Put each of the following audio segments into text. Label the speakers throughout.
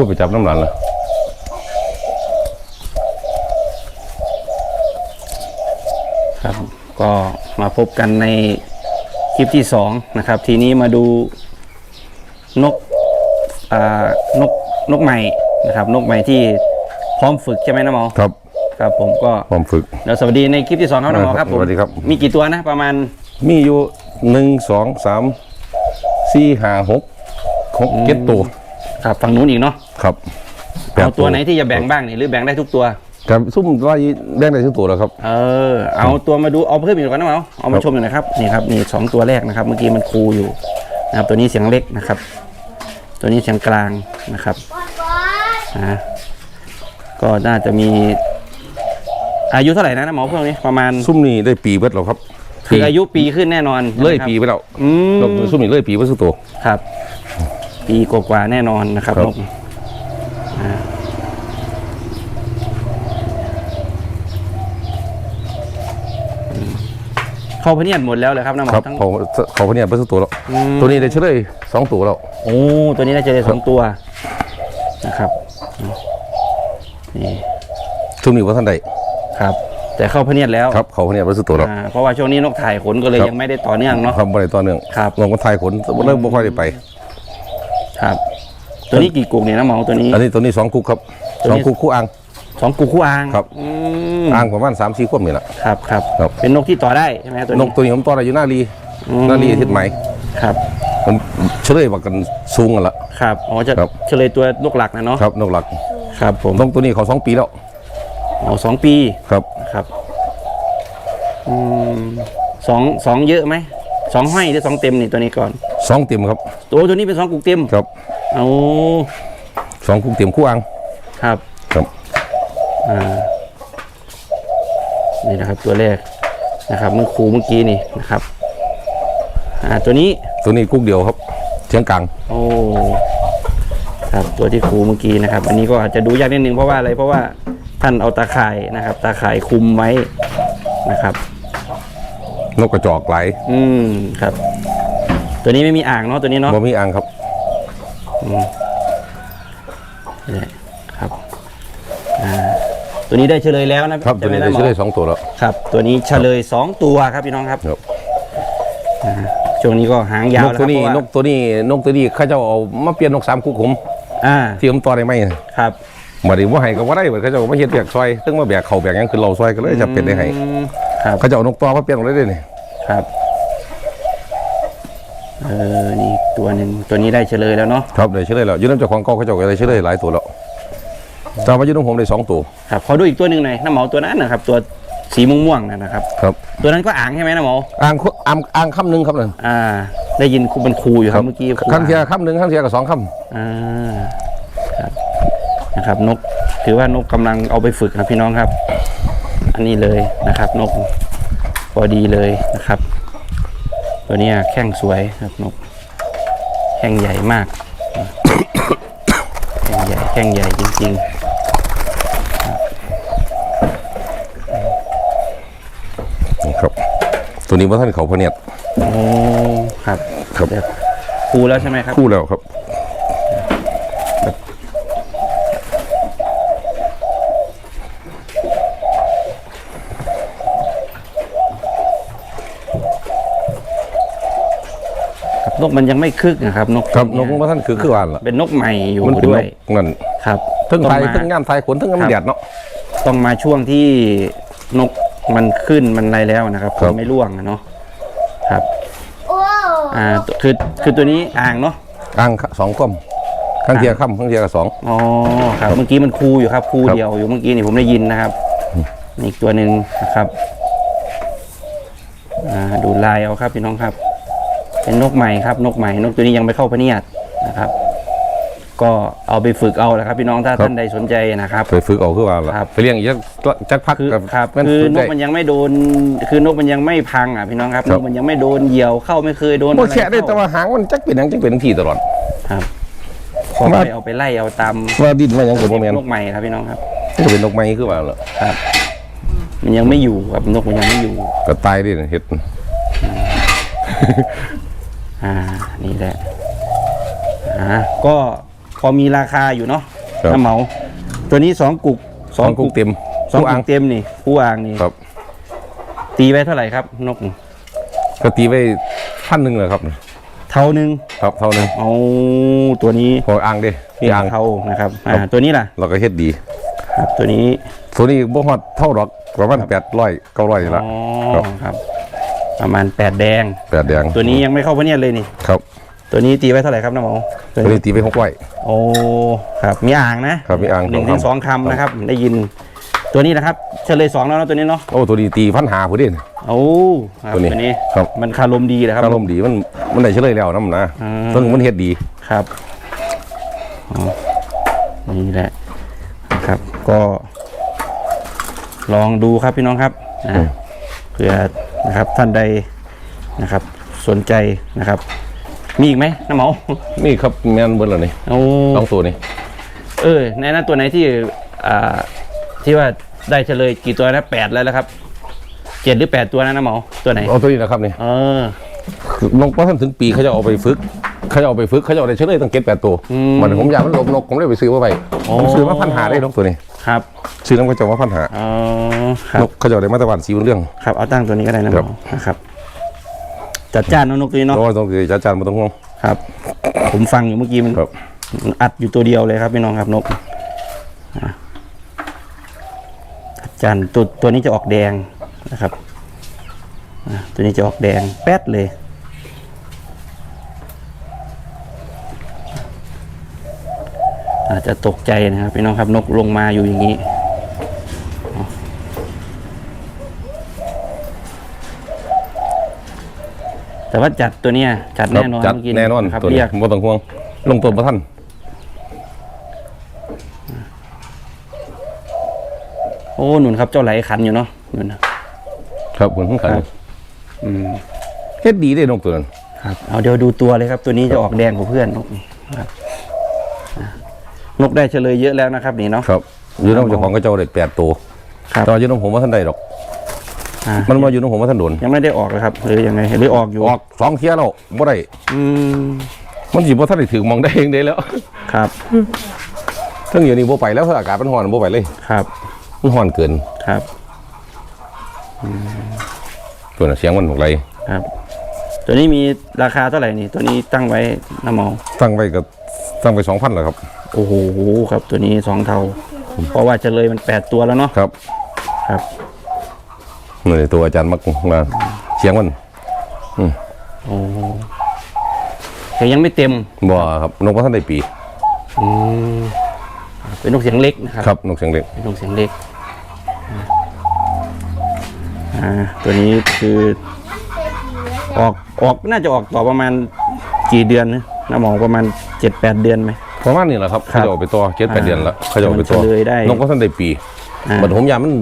Speaker 1: พูดไปจับน้ำหลานล่ะ
Speaker 2: ครับ ก็มาพบกันในคลิปที่สองนะครับ ทีนี้มาดูนกอ่านกนกใหม่นะครับ นกใหม่ที่พร้อมฝึกใช่ไหมนะหมอ
Speaker 1: ครับ
Speaker 2: ครับผมก็
Speaker 1: ความฝึก
Speaker 2: เดี๋ยวสวัสดีในคลิปที่สองครับนะหมอครับผม
Speaker 1: สวัสดีครับ
Speaker 2: มีกี่ตัวนะประมาณ
Speaker 1: มีอยู่หนึ่งสองสามสี่ห้าหกหกเจ็ดตัว
Speaker 2: ครับฝั่งนู้นอีกเนาะ
Speaker 1: ครับแปด
Speaker 2: เอาตัวไหนที่จะแบ่งบ้างนี่หรือแบ่งได้ทุกตัว
Speaker 1: ครับซุ่มไล่แบ่งได้ทุกตัวแล้วครับ
Speaker 2: เออ เอาตัวมาดูเอาเพิ่มอีกก่อนนะหมอเอามาชมหน่อยนะครับนี่ครับนี่สองตัวแรกนะครับ เมื่อกี้มันคูอยู่นะครับ ตัวนี้เสียงเล็กนะครับ ตัวนี้เสียงกลางนะครับอ่าก็น่าจะมี อายุเท่าไหร่นะนะหมอพวกนี้ประมาณ
Speaker 1: ซุ่มนี่ได้ปีเบิดแล้วครับ
Speaker 2: คืออายุปีขึ้นแน่นอน
Speaker 1: เลย
Speaker 2: ใช่ไหมครับ
Speaker 1: ปีไปแล้ว
Speaker 2: อืม
Speaker 1: นกซุ่มนี่เลยปีไปสุดตัว
Speaker 2: ครับ ปีกว่าๆแน่นอนนะครับ
Speaker 1: ครับ
Speaker 2: นกอ่าอืมเข้าพะเนียดหมดแล้วเลยครับน้ำหม
Speaker 1: ครั
Speaker 2: อบทั้ง
Speaker 1: เขาเขาเนี่ยไปสุดตัวแล้ว
Speaker 2: อืม
Speaker 1: ตัวนี้ได้เฉลยสองตัวแล้ว
Speaker 2: โอ้ ตัวนี้น่าจะได้สองตัวนะครับนี่
Speaker 1: ซุ่มนี่ว่าท่านใด
Speaker 2: ครับ แต่เข้าพะเนียดแล้ว
Speaker 1: ครับเขาเนี่ยไปสุดตัวแล้ว
Speaker 2: อ่าเพราะว่าช่วงนี้นกถ่ายขนก็เลย
Speaker 1: ครับ
Speaker 2: ยังไม่ได้ต่อเนื่องเนาะ
Speaker 1: ทำอะไรต่อเนื่อง
Speaker 2: ครับ
Speaker 1: ลงมาไทยขนเริ่มไม่ค่อยได้ไป
Speaker 2: ครับ ตัวนี้กี่กุกเนี่ยนะหมอตัวนี้
Speaker 1: อันนี้ตัวนี้สองคุกครับ
Speaker 2: ตัวนี้
Speaker 1: สองคุกคู่อ่าง
Speaker 2: สองกุกคู่อ่าง
Speaker 1: ครับ
Speaker 2: อืม
Speaker 1: อ่างประมาณสามสี่ขวบนี่แหละ
Speaker 2: ครับครับ
Speaker 1: ครับ
Speaker 2: เป็นนกที่ต่อได้ใช่ไหมครับตัวนนี้
Speaker 1: กตัวนี้ผมต่อได้อยู่หน้ารี
Speaker 2: อืม
Speaker 1: หน้ารีทิศไหม
Speaker 2: ครับ
Speaker 1: มันเฉลยว่ากันสูงกันละ
Speaker 2: ครับอ๋อจะ
Speaker 1: ครับ
Speaker 2: เฉลยตัวนกหลักนะเนาะ
Speaker 1: ครับนกหลัก
Speaker 2: ครับ ผม
Speaker 1: นกตัวนี้เขาสองปีแล้ว
Speaker 2: อ๋อสองปี
Speaker 1: ครับ
Speaker 2: ครับอืมสองสองเยอะไหมสองห้อยหรือสองเต็มนี่ตัวนี้ก่อน
Speaker 1: สองเต็มครับ
Speaker 2: ตัวตัวนี้เป็นสองกุกเต็ม
Speaker 1: ครับ
Speaker 2: เอา
Speaker 1: สองคุกเต็มคู่อ่าง
Speaker 2: ครับ
Speaker 1: ครับ
Speaker 2: อ่านี่นะครับตัวแรกนะครับเมื่อครูเมื่อกี้นี่นะครับ อ่าตัวนี้
Speaker 1: ตัวนี้คุกเดียวครับเชียงกลาง
Speaker 2: โอ้ครับตัวที่ครูเมื่อกี้นะครับ อันนี้ก็อาจจะดูยากนิดนึงเพราะว่าอะไรเพราะว่าท่านเอาตาข่ายนะครับ ตาข่ายคุมไว้นะครับ
Speaker 1: นกกระจอกไหลาย
Speaker 2: อืมครับ ตัวนี้ไม่มีอ่างเนาะตัวนี้เนาะ
Speaker 1: บ่มีอ่างครับ
Speaker 2: นี่ครับอ่าตัวนี้ได้เฉลยแล้วนะครับ
Speaker 1: ตัวนี้
Speaker 2: ใช่
Speaker 1: ได้
Speaker 2: หม
Speaker 1: เฉลยสองตัวแล้ว
Speaker 2: ครับ ตัวนี้เฉลยสองตัวครับพี่น้องครับ
Speaker 1: ครับ
Speaker 2: อ่าช่วงนี้ก็หางยานว
Speaker 1: ก
Speaker 2: แล้วค
Speaker 1: ตั
Speaker 2: รั
Speaker 1: ว
Speaker 2: บ
Speaker 1: นี้
Speaker 2: เพราะว่าน
Speaker 1: กตัวนี้นกตัวนี้เขาเจะเอามาเปลี่ยนนกสามคุกผม
Speaker 2: อ่า
Speaker 1: ที่ผมต่อได้ไหม
Speaker 2: ครับ
Speaker 1: มาดิว่าให้ก็ว่าได้เขาเจะมาเฮ็ดแบกซอยซึ่งมาแบกเขาแบกหยังคือเราซอยก็เลยจะเป็นได้ให้
Speaker 2: อืมครับ
Speaker 1: เขาจะเอานกต่อมาเปลี่ยนเลยได้นี่
Speaker 2: ครับ เออนี่ตัวหนึ่งตัวนี้ได้เฉลยแล้วเนาะ
Speaker 1: ครับได้เฉลยแล้วอยืนน้ำเจ้าของเก่าเขาเจะก็ได้เฉลยหลายตัวแล้วแต่ว่าอยืนน้ำผมได้สองตัว
Speaker 2: ครับขอดูอีกตัวหนึ่งหน่อยน้ำเหมาตัวนั้นนะครับ ตัวสีม่วงๆนะนะครับ
Speaker 1: ครับ
Speaker 2: ตัวนั้นก็อ่างใช่ไหมน้ำเหมา
Speaker 1: อ่างคุอ่างอ่างคำหนึ่งครับนั่น
Speaker 2: อ่า ได้ยินครูมันครูอยู่ครับเมื่อกี้ครู
Speaker 1: ขั้นเทีย
Speaker 2: อ่าง
Speaker 1: คำหนึ่งขั้นเทียกับสองค
Speaker 2: อ่าครับนะครับนกถือว่านกกำลังเอาไปฝึกนะพี่น้องครับ อันนี้เลยนะครับ นกพอดีเลยนะครับ ตัวเนี้ยแข้งสวยครับนกแข้งใหญ่มาก แข้งใหญ่แข้งใหญ่จริงำ
Speaker 1: ครับ ตัวนี้ว่าท่านเขาพะเนียด
Speaker 2: ๆโอ้ครับ
Speaker 1: ครับ
Speaker 2: เดี๋ยวครูแล้วใช่ไหมครับ
Speaker 1: คู่แล้วครับ
Speaker 2: นกมันยังไม่คึกนะครับ นก
Speaker 1: ครับน
Speaker 2: ตัว
Speaker 1: ก
Speaker 2: เย
Speaker 1: ว่าท่านคือคือวานล่ะ
Speaker 2: เป็นนกใหม่อยู่
Speaker 1: มันเป็น
Speaker 2: ด้
Speaker 1: น
Speaker 2: วย
Speaker 1: กนั่น
Speaker 2: ครับ
Speaker 1: ทั้ง
Speaker 2: ต้อง
Speaker 1: ไทย
Speaker 2: มา
Speaker 1: ทั้งงามไทยขนทั้ง
Speaker 2: ครั
Speaker 1: น้ำ
Speaker 2: บ
Speaker 1: แดดเนาะ
Speaker 2: ต้องมาช่วงที่นกมันขึ้นมันอะไรแล้วนะครับ
Speaker 1: ครับ
Speaker 2: มันไม่ร่วงอะเนาะครับอ่าตัวคือคือตัวนี้อ่างเนาะ
Speaker 1: อ่างสองคมข้างเทียค่ำข้างเทียกับสอง
Speaker 2: อ๋อครับเมื่อกี้มันคูอยู่ครับคู
Speaker 1: ครับ
Speaker 2: เดียวอยู่เมื่อกี้นี่ผมได้ยินนะครับนี่อีกตัวหนึ่งนะครับอ่าดูลายเอาครับพี่น้องครับ เป็นนกใหม่ครับ นกใหม่ นกตัวนี้ยังไม่เข้าพะเนียดนะครับ ก็เอาไปฝึกเอาแหละครับ พี่น้องถ้าท่านใดสนใจนะครับ
Speaker 1: ไปฝึกเอาคือว่าล่ะ
Speaker 2: ครับ
Speaker 1: ไปเลี้ยงอีกจักจักพัก
Speaker 2: คือ
Speaker 1: กับ
Speaker 2: ครับ
Speaker 1: มัน
Speaker 2: คือ
Speaker 1: ฝึก
Speaker 2: น
Speaker 1: ได้
Speaker 2: กมันยังไม่โดน คือนกมันยังไม่พังอะพี่น้องครับ
Speaker 1: ครั
Speaker 2: น
Speaker 1: บ
Speaker 2: กมันยังไม่โดนเหยี่ยวเข้าไม่เคยโดน
Speaker 1: โม
Speaker 2: อะไร
Speaker 1: แฉะได้แต่
Speaker 2: เข้า
Speaker 1: ว่าหางมันจักเป็นหยังจักเป็นที่ตลอด
Speaker 2: ครับพอ
Speaker 1: ว่า
Speaker 2: ไปเอาไปไล่เอาตาม
Speaker 1: ว่าดิ้นว่าหยังกับโมแมน
Speaker 2: นกใหม่ครับพี่น้องครับ
Speaker 1: ก็เป็นนกไม้คือว่าล่ะ
Speaker 2: ครับ มันยังไม่อยู่ครับนกมันยังไม่อยู่
Speaker 1: ก็ตายดิเห็ด
Speaker 2: อ่า นี่แหละ อ่า ก็พอมีราคาอยู่เนาะ
Speaker 1: ครับ
Speaker 2: น้ำเหมา ตัวนี้สองกุก
Speaker 1: สองกุกเต็ม
Speaker 2: สอง
Speaker 1: กุ๊ก
Speaker 2: กุ
Speaker 1: อ่าง
Speaker 2: กเต็มนี่คู่อ่างนี่
Speaker 1: ครับ
Speaker 2: ตีไว้เท่าไหร่ครับ นก
Speaker 1: ก็ตีไว้พันหนึ่งเลยครับ
Speaker 2: เท่านึง
Speaker 1: ครับเท่านึง
Speaker 2: เอาตัวนี้
Speaker 1: พออ่างเด้นี่อ่าง
Speaker 2: เท่านะครับ อ่า
Speaker 1: ครับ
Speaker 2: ตัวนี้ล่ะ
Speaker 1: เราก็เฮ็ดดี
Speaker 2: ครับ ตัวนี้
Speaker 1: ตัวนี้บ่ฮอดเท่าดอกประมาณแปดร้อยเก้าร้อยละ
Speaker 2: อ๋อ
Speaker 1: ครับ
Speaker 2: ครับ ประมาณแปดแดง
Speaker 1: แปดแดง
Speaker 2: ตัวนี้ยังไม่เข้าพะเนียดเลยนี่
Speaker 1: ครับ
Speaker 2: ตัวนี้ตีไว้เท่าไหร่ครับน้ำหมอตัว
Speaker 1: ตัว
Speaker 2: นี้
Speaker 1: นี้ตีไปหกร้อย
Speaker 2: โอ้ครับมีอ่างนะครับ
Speaker 1: มีอ่าง
Speaker 2: หนึ่ง
Speaker 1: สอง
Speaker 2: ถึงสองคำนะครับ ได้ยิน ตัวนี้นะครับเฉลยสองแล้วเนอะตัวนี้เนาะ
Speaker 1: โอ้ตัวนี้ตีพันหาผู้เด่น
Speaker 2: โอ้ครับ
Speaker 1: ตัวนี้
Speaker 2: ตัวนี้
Speaker 1: ครับ
Speaker 2: มันคารมดีนะครับ
Speaker 1: อารมณ์ดีมันมันได้เฉลยแล้วน้ำนะ
Speaker 2: อ่า
Speaker 1: ต้นมันเฮ็ดดี
Speaker 2: ครับอ๋อนี่แหละนะครับ ก็ ลองดูครับพี่น้องครับนะ
Speaker 1: อืม
Speaker 2: เผื่อ นะครับ ท่านใดนะครับ สนใจนะครับ มีอีกไหมน้ำเหมา
Speaker 1: นี่ครับแม่นเบิดแล้วนี่
Speaker 2: โอ้
Speaker 1: สองตัวนี้
Speaker 2: เออในนั้นตัวไหนที่อ่าที่ว่าได้เฉลยกี่ตัวนะแปดแล้วแล้วครับเจ็ดหรือแปดตัวนะน้ำเหมาตัวไหน
Speaker 1: เอาตัวนี้นะครับนี่
Speaker 2: เออ
Speaker 1: ลงพอท่านถึงปีเขาจะเอาไปฝึก เขาจะเอาไปฝึกเขาจะเอาได้เฉลยตั้งเก็ดแปดตัว
Speaker 2: อืม
Speaker 1: มันผมอยากมันหลบนกผมเลยไปซื้อมาไป
Speaker 2: โอ้
Speaker 1: ผมซื้อมาพันหาได้นกตัวนี้
Speaker 2: ครับ
Speaker 1: ซื้อน้ำกระจกมาพันหา
Speaker 2: อ๋อครั
Speaker 1: น
Speaker 2: บ
Speaker 1: กเขาจะเอาได้มาตรวันสีบุญเรื่อง
Speaker 2: ครับเอาตั้งตัวนี้ก็ได้นะห
Speaker 1: ครั
Speaker 2: ม
Speaker 1: บ
Speaker 2: อนะครับจัดจ้านเนอะนกตัวนี้
Speaker 1: เพ
Speaker 2: เนาะ
Speaker 1: ราะว่าต้องคือจ้าจานมาต้องห่วง
Speaker 2: ครับ ผมฟังอยู่เมื่อกี้มัน
Speaker 1: ครับ
Speaker 2: มันอัดอยู่ตัวเดียวเลยครับพี่น้องครับนกอะจัดจ้านตัวตัวนี้จะออกแดงนะครับอะตัวนี้จะออกแดงแป๊ดเลย อาจจะตกใจนะครับพี่น้องครับนกลงมาอยู่อย่างนี้แต่ว่าจัดตัวเนี้ยจัด
Speaker 1: ครับ
Speaker 2: แน่นอน
Speaker 1: จัด
Speaker 2: เมื่อกี้
Speaker 1: แน่นอน
Speaker 2: ครับ
Speaker 1: ตัวนี้
Speaker 2: เรียก
Speaker 1: ไม่ต้องห่วง ลงตัวประท่าน
Speaker 2: โอ้หนุนครับเจ้าไหลขันอยู่เนาะหนุนนะครับ
Speaker 1: เหมือนข้างขัน
Speaker 2: ครับอืม
Speaker 1: เฮ็ดดีได้นกตัวนั้น
Speaker 2: ครับเอาเดี๋ยวดูตัวเลยครับ ตัวนี้จะออกแดงกว่าเพื่อนนกนี่ครับอะ นกได้เฉลยเยอะแล้วนะครับนี่เนาะ
Speaker 1: ครับอยู่น้ำเจ้าของก็เจ้าได้แปดตัว
Speaker 2: ครับ
Speaker 1: แต่ว่าอยู่น้ำผมว่าท่านใดดอก
Speaker 2: อะ
Speaker 1: มันมาอยู่น้ำผมว่าท่านโดน
Speaker 2: ยังไม่ได้ออกเลยครับหรือยังไงหรือออกอยู่
Speaker 1: ออกสองเที่ยแล้วบ่ได้
Speaker 2: อืม
Speaker 1: มันสิบ่ท่านได้ถึงมองได้เองได้แล้ว
Speaker 2: ครับ
Speaker 1: ทั้งอยู่นี่บ่ไปแล้วเพราะอากาศมันร้อนบ่ไปเลย
Speaker 2: ครับ
Speaker 1: มันร้อนเกิน
Speaker 2: ครับ
Speaker 1: ตัวน่ะเสียงมันหกไร
Speaker 2: ครับ ตัวนี้มีราคาเท่าไหร่นี่ ตัวนี้ตั้งไว้น้ำหมอ
Speaker 1: ตั้งไว้ก็ตั้งไปสองพันแล้วครับ
Speaker 2: โอ้โหครับตัวนี้สองเท่า เพราะว่าเฉลยมันแปดตัวแล้วเนาะ
Speaker 1: ครับ
Speaker 2: ครับ
Speaker 1: นี่ตัวอาจารย์มักมาเสียงมัน
Speaker 2: โอ้แต่ยังไม่เต็ม
Speaker 1: บ่ครับนกว่าท่านได้ปี
Speaker 2: อืมเป็นนกเสียงเล็กนะครับ
Speaker 1: ครับนกเสียงเล็ก
Speaker 2: เป็นนกเสียงเล็กอ่าตัวนี้คือออกออกน่าจะออกต่อประมาณกี่เดือนนะน้าหมองประมาณเจ็ดแปดเดือนไหม
Speaker 1: ประมาณนี้แหละครับ
Speaker 2: ครั
Speaker 1: เขา
Speaker 2: บ
Speaker 1: จะเอาไปตัวเจ็ดแปด
Speaker 2: อ่า
Speaker 1: เดือนแล้วเขาจะเอาไปตัว
Speaker 2: มันจะเลยได้
Speaker 1: นกว่าท่านได้ปี
Speaker 2: อ่า
Speaker 1: บัดผมยามมัน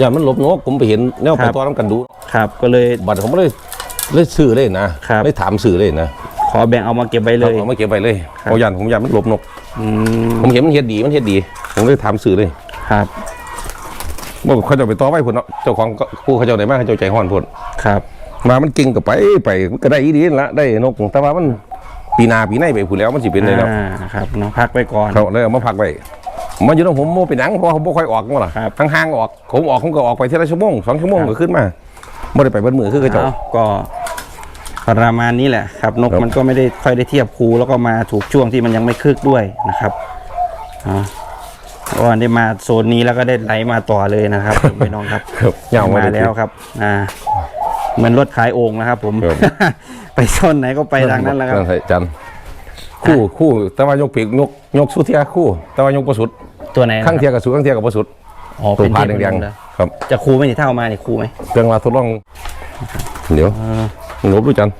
Speaker 1: ยามมันหลบนกผมไปเห็นแนว
Speaker 2: ครั
Speaker 1: ไป
Speaker 2: บ
Speaker 1: ตัวน้ำกันดู
Speaker 2: ครับก็เลย
Speaker 1: บัดผมเลยเลยซื้อเลยนะครับ เลยถามซื้อเลยนะ
Speaker 2: ขอแบ่งเอามาเก็บไว้เลย
Speaker 1: เอามาเก็บไว้เลย
Speaker 2: ครับ
Speaker 1: เอายานผมยานมันหลบนก
Speaker 2: อืม
Speaker 1: ผมเห็นมันเฮ็ดดีมันเฮ็ดดี ผมเลยถามซื้อเลย
Speaker 2: ครับ
Speaker 1: ว่าเขาจะเอาไปต่อไว้พุ่นเนาะเจ้าของก็ผู้เขาเจ้าได้มากเขาเจ้าใจห้อนพุ่น
Speaker 2: ครับ
Speaker 1: มามันเก่งก็ไปไปมันก็ได้อีดีนั่นละได้นกแต่ว่ามัน ปีหนาปีในไปพุ่นแล้วมันสิเป็นได้แล้ว
Speaker 2: อ่าครับเนาะพักไว้ก่อน
Speaker 1: เขาเลยเอามาพักไว้มาอยู่ตรงผมโมเป็นหนังเพราะว่าผมบ่ค่อยออกมาล่ะ
Speaker 2: ครับ
Speaker 1: ห่างๆออกผมออกผมก็ออกไปทีละชั่วโมงสองชั่วโมง
Speaker 2: ครับ
Speaker 1: ก็ขึ้นมาไม่ได้ไปเบิดมือคือเขาเจ้า
Speaker 2: เอาก็ประมาณนี้แหละครับนก
Speaker 1: ครับ
Speaker 2: มันก็ไม่ได้ค่อยได้เทียบคูแล้วก็มาถูกช่วงที่มันยังไม่คึกด้วยนะครับอ่าเพราะว่าได้มาโซนนี้แล้วก็ได้ไหลมาต่อเลยนะครับพี่น้องครับ
Speaker 1: ครับยาว
Speaker 2: มา
Speaker 1: ได้
Speaker 2: แล้วครับอ่า เหมือนรถขายโอ่งนะครับ ผม
Speaker 1: ครับ
Speaker 2: ไปโซนไหนก็ไปทางนั้นแหล้วครับ
Speaker 1: นั่นใช่จันคู่คู่แต่ว่ายกปีกยกยกสุเทียคู่ แต่ว่ายกประสุด
Speaker 2: ตัวไหนนะค
Speaker 1: ข้าง
Speaker 2: รับ
Speaker 1: เทียกับสุข้างเทียกับประสุด
Speaker 2: อ๋อ
Speaker 1: ตัว
Speaker 2: เป็น
Speaker 1: ผ่าน
Speaker 2: เทพ
Speaker 1: แดง
Speaker 2: เลย
Speaker 1: ๆครับ
Speaker 2: จะคูไหมนี่ถ้าเอามานี่คูไหม
Speaker 1: เครื่องมาทดลอง เดี๋ยว
Speaker 2: อ่า
Speaker 1: ลบดูจัน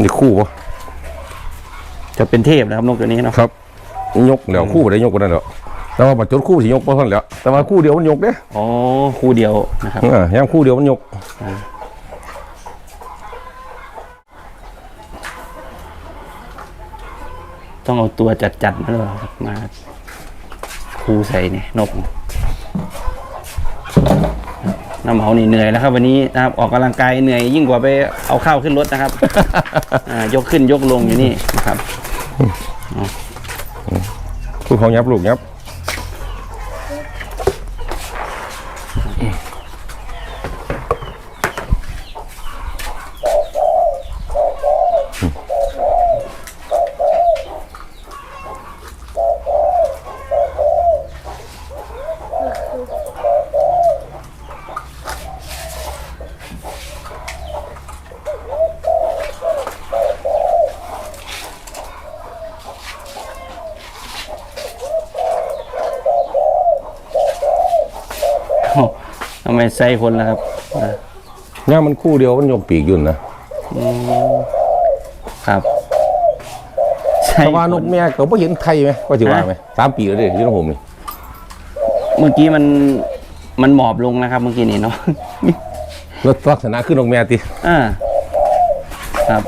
Speaker 1: นี่คู่ปะ
Speaker 2: จะเป็นเทพนะครับนกตัวนี้เนาะ
Speaker 1: ครับ ยกเดี๋ยวคู่บ่ได้ยกกันนั่นแหละ แต่ว่าปัจจุบันคู่สิยกเพราะท่านแหล้วแต่ว่าคู่เดียวมันยกเด้
Speaker 2: อ๋อคู่เดียวนะครับ
Speaker 1: อ่ายังคู่เดียวมันยก
Speaker 2: ต้องเอาตัวจัดๆมาเลยครับมาคูใส่เนี่ยนกน้ำเหมานี่เหนื่อยแล้วครับ วันนี้นะครับออกกำลังกายเหนื่อยยิ่งกว่าไปเอาข้าวขึ้นรถนะครับ อ่ายกขึ้นยกลงอยู่นี่นะครับเอา
Speaker 1: ผู้เขายับลูกยับ
Speaker 2: ไมใส่คนล่ะครับอ่า
Speaker 1: ย่ามันคู่เดียวมันยกปีกอยุ่นนะ
Speaker 2: ครับใช่
Speaker 1: แต่ว่านกแม่ก็ไม่เห็นไทยไหมก็ถือว่าไหมสามปีแล้วเด็กที่น้องผมนี่
Speaker 2: เมื่อกี้มันมันหมอบลงนะครับ เมื่อกี้นี่เนาะ
Speaker 1: แล้วลักษณะขึ้นนกแม่ติ
Speaker 2: อ่าครับ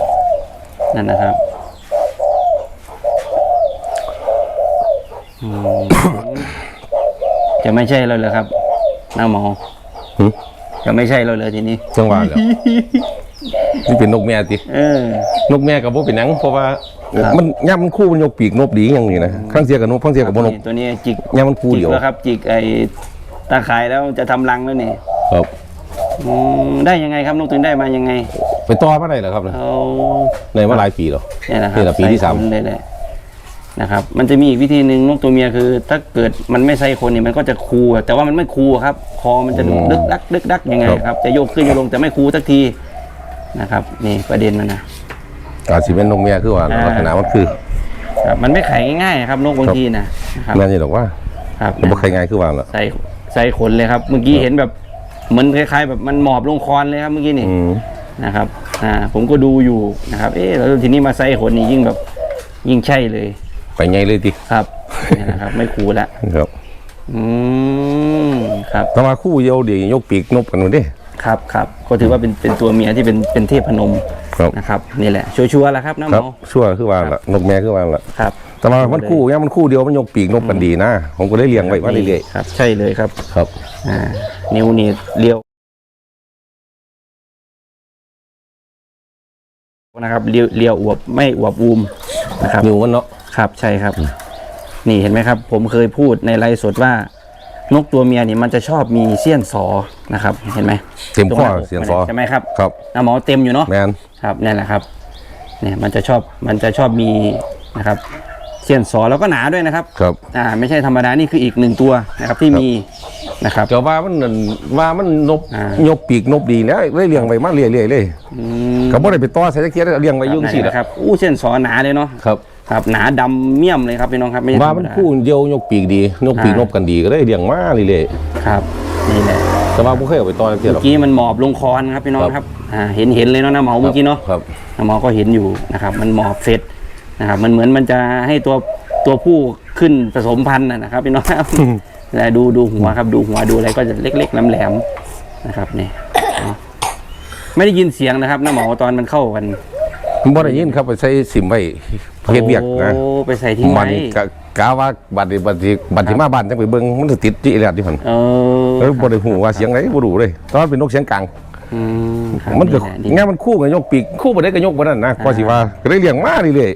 Speaker 2: นั่นนะครับอืมจะไม่ใช่เลยเหรอครับน้าหมอ
Speaker 1: หึ
Speaker 2: จะไม่ใช่เลยเลยทีนี้
Speaker 1: จังหวะแล้วนี่เป็นนกแม่ติ
Speaker 2: เออ
Speaker 1: นกแม่กับพวกเป็นหนังเพราะว่า
Speaker 2: ครับ
Speaker 1: มันย่ามันคู่มันยกปีกนบดีอย่างนี้นะข้างเสียกับนกข้างเสียกับบ่นก
Speaker 2: นี่ตัวนี้จิก
Speaker 1: ย่ามันคู่
Speaker 2: จิก
Speaker 1: เดียว
Speaker 2: แล้วครับ จิกไอ้ตาข่ายแล้วจะทำรังแล้วนี่
Speaker 1: ครับ
Speaker 2: อืมได้ยังไงครับนกถึงได้มายังไง
Speaker 1: ไปต่อมาได้เหรอครับเนี่ย
Speaker 2: เอา
Speaker 1: ในมาหลายปีแล้ว
Speaker 2: เนี่ยนะครับ
Speaker 1: นี่แหละปีที่สาม
Speaker 2: ใคนเลยแหละ นะครับ มันจะมีอีกวิธีหนึ่งนกตัวเมียคือ ถ้าเกิดมันไม่ใส่คนเนี่ยมันก็จะคูอะแต่ว่ามันไม่คูอะครับ คอมันจะดึกดักดึกดักยังไงครับ จะโยกขึ้นโยกลงแต่ไม่คูสักทีนะครับ นี่ประเด็นมันนะ
Speaker 1: อาจสิเป็นนกแม่คือว่า
Speaker 2: อ่า
Speaker 1: ลักษณะมันคือ
Speaker 2: ครับมันไม่ไขง่ายๆครับนกบางทีนะนะครับ
Speaker 1: แม่นนี่หรอกว่า
Speaker 2: ครับ
Speaker 1: แต่บ่ใครง่ายคือว่าล่ะ
Speaker 2: ใส่ใส่ขนเลยครับ เมื่อกี้เห็นแบบเหมือนคล้าย ๆ แบบมันหมอบลงคอนเลยครับเมื่อกี้นี่
Speaker 1: อืม
Speaker 2: นะครับ อ่า ผมก็ดูอยู่นะครับ เอ๊ะแล้วทีนี้มาใส่ขนนี่ยิ่งแบบยิ่งใช่เลย
Speaker 1: ไปไงเลยติ
Speaker 2: ครับเนี่ยนะครับ ไม่คูละ
Speaker 1: ครับ
Speaker 2: อืมครับ
Speaker 1: แต่ว่าคู่เดียวเดี๋ยวยกปีกนบกันนู่นเด้
Speaker 2: ครับครับก็ถือว่าเป็นเป็นตัวเมียที่เป็นเป็นเทพนม
Speaker 1: ครับ
Speaker 2: นะครับนี่แหละชัวร์ๆแล้วครับน้าห
Speaker 1: ค
Speaker 2: ม
Speaker 1: รับ
Speaker 2: อ
Speaker 1: ชั่วคือว่าล่ะนกแม่คือว่าล่ะ
Speaker 2: ครับ
Speaker 1: แต่ว่ามันคู่ย่ามันคู่เดียวมันยกปีกนบกันดีนะผมก็ได้เลี้ยงไว้มาเรื่อย
Speaker 2: ครับ ใช่เลยครับ
Speaker 1: ๆครับ
Speaker 2: อ่านิ้วนี่เลี้ยวนะครับเลี้ยวเลี้ยวอวบไม่อวบอูมนะครับ
Speaker 1: นิ้วมันเนาะ
Speaker 2: ครับใช่ครับ นี่เห็นไหมครับ ผมเคยพูดในไลฟ์สดว่านกตัวเมียนี่มันจะชอบมีเสี้ยนสอนะครับ เห็นไหม
Speaker 1: เต็ม
Speaker 2: ตรง
Speaker 1: ข้อ
Speaker 2: หน้าอก
Speaker 1: เสียงซอ
Speaker 2: ใช่ไหมครับ
Speaker 1: ครับ
Speaker 2: น้าหมอเต็มอยู่เนาะ
Speaker 1: แมน
Speaker 2: ครับนี่นแหละครับ เนี่ยมันจะชอบมันจะชอบมีนะครับเสี้ยนสอแล้วก็หนาด้วยนะครับ
Speaker 1: ครับ
Speaker 2: อ่าไม่ใช่ธรรมดานี่คืออีกหนึ่งตัวนะครับที่มีนะครับ
Speaker 1: ก็ว่ามันนั่นว่ามันนบ
Speaker 2: อ่าย
Speaker 1: กปีกนบดีแล้วเลยเลี้ยงไว้มาเรื่อยๆเลย
Speaker 2: อืม
Speaker 1: ก็บ่ได้ไปต่อใส่จักเทียเลี้ยงไว้อยุ่จังซี่
Speaker 2: ไหน
Speaker 1: แหละ
Speaker 2: นะครับอู้เส้นสอหนาเลยเนาะ
Speaker 1: ครับ
Speaker 2: ครับหนาดำเมี่ยมเลยครับพี่น้องครับไม่ใช่
Speaker 1: ว่า
Speaker 2: ธรร
Speaker 1: มัน
Speaker 2: ดา
Speaker 1: คู่เดียวยกปีกดีนกปีกนบกันดีก็เลยเลี้ยงมาเรื่อย
Speaker 2: ครับนี่แหละ
Speaker 1: ๆแต่ว่าบ่เคยเอาไปต่อจักเทียหร
Speaker 2: เมื่
Speaker 1: อก
Speaker 2: อกี้มันหมอบลงคอนครับพี่น้อง
Speaker 1: ครับ
Speaker 2: ครับอ่าเห็นเห็นเลยเนาะน้าเหมาเมื่อกี้เนาะ
Speaker 1: ครับ
Speaker 2: น้าเหมาก็เห็นอยู่นะครับ มันหมอบเสร็จนะครับ มันเหมือนมันจะให้ตัวตัวผู้ขึ้นผสมพันธุ์นะนะครับพี่น้องครับ แต่ดูดูหัวครับดูหัวดูอะไรก็จะเล็กๆแหลมๆนะครับนี่เอาไม่ได้ยินเสียงนะครับน้าเหมาตอนมันเข้ากัน
Speaker 1: ผม บ่ได้ยินครับไปใส่ซิมไว้เฮ็ดเวียกนะ
Speaker 2: โอ้ไปใส่ทิ้ง
Speaker 1: มั
Speaker 2: ไว้
Speaker 1: นกะกะว่าบัดนี้บัดนี้บัดที่มาบ้านจังไปเบิ่งมันสิติดจิแลดอยู่หั่น
Speaker 2: เอ
Speaker 1: เอ
Speaker 2: อ
Speaker 1: อบ่ได้ฮู้ว่าเสียงไหนบ่รู้เลยตอนนนเป็นนกเสียงกลาง
Speaker 2: อืมครับ
Speaker 1: มันก็
Speaker 2: แหละดี
Speaker 1: งานมันคู่กับยกปีกคู่บ่ได้ก็ยกบ่นั่นนะก็สิว่าก็ได้เลี้ยงมาเรื่อย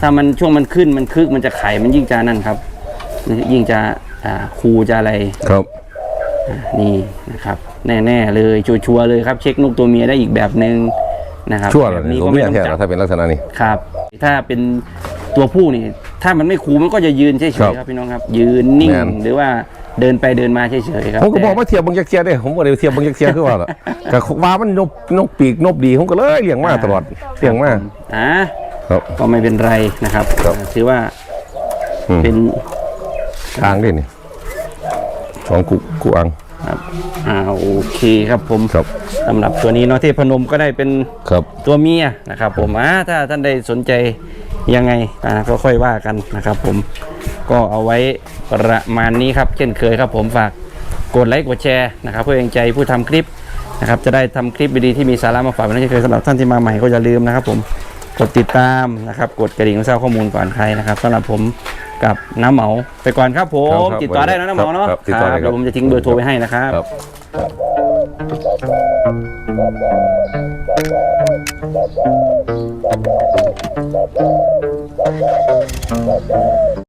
Speaker 2: ถ้ามันช่วงมันขึ้นมันคึกมันจะไข่มันยิ่งจะนั่นครับ ยิ่งจะอ่าคูจะอะไร
Speaker 1: ๆครับ
Speaker 2: นี่นะครับ แน่ ๆ เลยชัวร์ๆเลยครับ เช็คนกตัวเมียได้อีกแบบหนึ่ง นะครับ
Speaker 1: ชั่ว
Speaker 2: แบ
Speaker 1: แล้ว
Speaker 2: บนี้
Speaker 1: นี่ผ
Speaker 2: ก็
Speaker 1: ม
Speaker 2: ไม่
Speaker 1: เมีย
Speaker 2: ต้อง
Speaker 1: แท้
Speaker 2: จั
Speaker 1: แล้ว
Speaker 2: บ
Speaker 1: ถ้าเป็นลักษณะนี้
Speaker 2: ครับ ถ้าเป็นตัวผู้นี่ ถ้ามันไม่คูมันก็จะยืนเฉย
Speaker 1: ครับ
Speaker 2: ๆครับพี่น้องครับ ยืนนิ่ง
Speaker 1: แม่น
Speaker 2: หรือว่าเดินไปเดินมาเฉยๆครับ
Speaker 1: ผมก็บอก
Speaker 2: แต่
Speaker 1: ว่าเทียบเบิ่งจักเทียเด้ผมบ่ได้เทียบเบิ่งจักเทียคือว่าล่ะก็ว่ามันนกนกปีกนบดีผมก็เลยเลี้ยงมาตลอดเลี้ยงมา
Speaker 2: อ่า
Speaker 1: ครับ
Speaker 2: ก็ไม่เป็นไรนะครับ
Speaker 1: ครับ
Speaker 2: อ่าถือว่า
Speaker 1: อืม
Speaker 2: เป็น
Speaker 1: ทางนี่นี่สองกุกุอัง
Speaker 2: ครับอ่าโอเคครับผม
Speaker 1: ครับ
Speaker 2: สำหรับตัวนี้เนาะเทพนมก็ได้เป็น
Speaker 1: ครับ
Speaker 2: ตัวเมียนะครับผมอ่าถ้าท่านใดสนใจยังไงอ่าก็ค่อยว่ากันนะครับผมก็เอาไว้ประมาณนี้ครับ เช่นเคยครับผมฝากกดไลค์กดแชร์นะครับ เพื่อเป็นใจผู้ทำคลิปนะครับจะได้ทำคลิปดีๆที่มีสาระมาฝากนั่นเช่นเคยสำหรับท่านที่มาใหม่ก็อย่าลืมนะครับผม กดติดตามนะครับ กดกระดิ่งเพื่อทราบข้อมูลก่อนใครนะครับสำหรับผมกับน้ำเหมาไปก่อนครับผม
Speaker 1: ครับ
Speaker 2: ติดต่อได้นะน้ำเหมาเนาะ
Speaker 1: ครับติดต่อได้ครับ
Speaker 2: เดี๋ยวผมจะทิ้งเบอร์โทรไว้ให้นะครับ
Speaker 1: ครับ